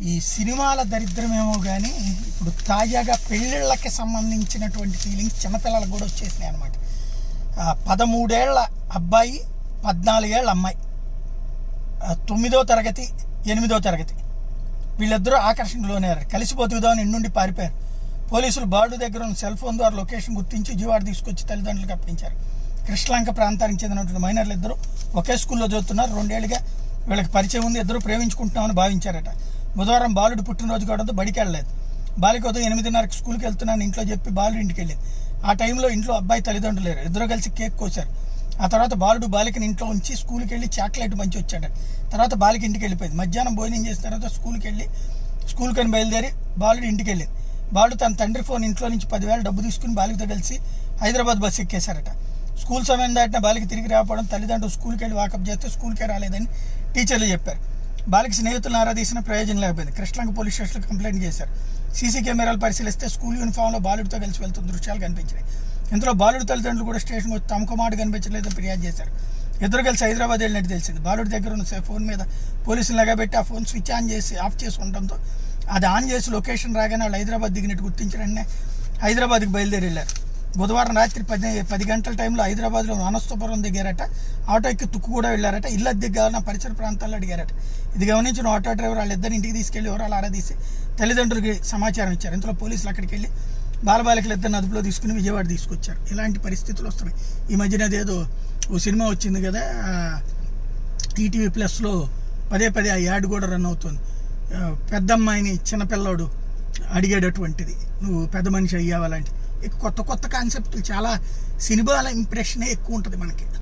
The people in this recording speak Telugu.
ఈ సినిమాల దరిద్రమేమో కానీ ఇప్పుడు తాజాగా పెళ్ళిళ్ళకి సంబంధించినటువంటి ఫీలింగ్స్ చిన్నపిల్లలకు కూడా వచ్చేసినాయి అనమాట పదమూడేళ్ళ అబ్బాయి పద్నాలుగేళ్ళ అమ్మాయి తొమ్మిదో తరగతి ఎనిమిదో తరగతి. వీళ్ళిద్దరూ ఆకర్షణలోనేరు కలిసి బతుకుదామని నుండి పారిపోయారు. పోలీసులు బార్డు దగ్గర ఉన్న సెల్ ఫోన్ ద్వారా లొకేషన్ గుర్తించి జీవాడు తీసుకొచ్చి తల్లిదండ్రులకు కప్పించారు కృష్ణలంక ప్రాంతానికి చెందినటువంటి మైనర్లు ఇద్దరు ఒకే స్కూల్లో చదువుతున్నారు. రెండేళ్ళుగా వీళ్ళకి పరిచయం ఉంది. ఇద్దరు ప్రేమించుకుంటున్నామని భావించారట. బుధవారం బాలుడు పుట్టినరోజు కావడంతో బడికి వెళ్ళలేదు. బాలిక ఉదయం ఎనిమిదిన్నరకు స్కూల్కి వెళ్తున్నాను ఇంట్లో చెప్పి బాలుడు ఇంటికి వెళ్ళింది. ఆ టైంలో ఇంట్లో అబ్బాయి తల్లిదండ్రులు లేరు. ఇద్దరు కలిసి కేక్ కోసారు ఆ తర్వాత బాలుడు బాలికని ఇంట్లో ఉంచి స్కూల్కి వెళ్ళి చాక్లెట్ మంచి వచ్చాడు. తర్వాత బాలిక ఇంటికి వెళ్ళిపోయింది. మధ్యాహ్నం భోజనం చేసిన తర్వాత స్కూల్కి వెళ్ళి స్కూల్కి బయలుదేరి బాలుడు ఇంటికి వెళ్ళింది. బాలుడు తన తండ్రి ఫోన్ ఇంట్లో నుంచి పదివేల డబ్బు తీసుకుని బాలికతో కలిసి హైదరాబాద్ బస్సు ఎక్కేశారట. స్కూల్ సమయం దాటిన బాలిక తిరిగి రాకపోవడం తల్లిదండ్రులు స్కూల్కి వెళ్ళి వాకప్ చేస్తే స్కూల్కే రాలేదని టీచర్లు చెప్పారు. బాలిక స్నేహితులను ఆరాధీసిన ప్రయోజనం లేకపోయింది. కృష్ణంగ పోలీస్ స్టేషన్లో కంప్లైంట్ చేశారు. సీసీ కెమెరాలు పరిశీలిస్తే స్కూల్ యూనిఫామ్లో బాలుడితో కలిసి వెళ్తున్న దృశ్యాలు కనిపించినాయి. ఇందులో బాలుడి తల్లిదండ్రులు కూడా స్టేషన్ వచ్చి తమకు మాట కనిపించలేదని ఫిర్యాదు చేశారు. ఇద్దరు కలిసి హైదరాబాద్ వెళ్ళినట్టు తెలిసింది. బాలుడి దగ్గర ఉన్న ఫోన్ మీద పోలీసులు లగబెట్టి ఆ ఫోన్ స్విచ్ ఆన్ చేసి ఆఫ్ చేసి ఉండడంతో అది ఆన్ చేసి లొకేషన్ రాగానే వాళ్ళు హైదరాబాద్ దిగినట్టు గుర్తించిన హైదరాబాద్కి బయలుదేరి వెళ్ళారు. బుధవారం రాత్రి పది పది గంటల టైంలో హైదరాబాద్లో అనస్తపురం దిగారట. ఆటో ఎక్కి తుక్కు కూడా వెళ్ళారట. ఇల్లు అద్దెకి కావాలన్న పరిసర ప్రాంతాల్లో అడిగారట. ఇది గమనించిన ఆటో డ్రైవర్ వాళ్ళిద్దరిని ఇంటికి తీసుకెళ్ళి వివరాలు ఆరాదీసి తల్లిదండ్రులకి సమాచారం ఇచ్చారు. ఇంతలో పోలీసులు అక్కడికి వెళ్ళి బాలబాలికలు ఇద్దరిని అదుపులో తీసుకుని విజయవాడ తీసుకొచ్చారు. ఇలాంటి పరిస్థితులు వస్తున్నాయి. ఈ మధ్యన అదేదో ఓ సినిమా వచ్చింది కదా ఈటీవీ ప్లస్లో పదే పదే ఆ యాడ్ కూడా రన్ అవుతుంది. పెద్దమ్మాయిని చిన్నపిల్లోడు అడిగేటటువంటిది నువ్వు పెద్ద మనిషి అయ్యావాలంటే అలాంటి కొత్త కొత్త కాన్సెప్ట్లు చాలా సినిమాల ఇంప్రెషనే ఎక్కువ ఉంటుంది మనకి.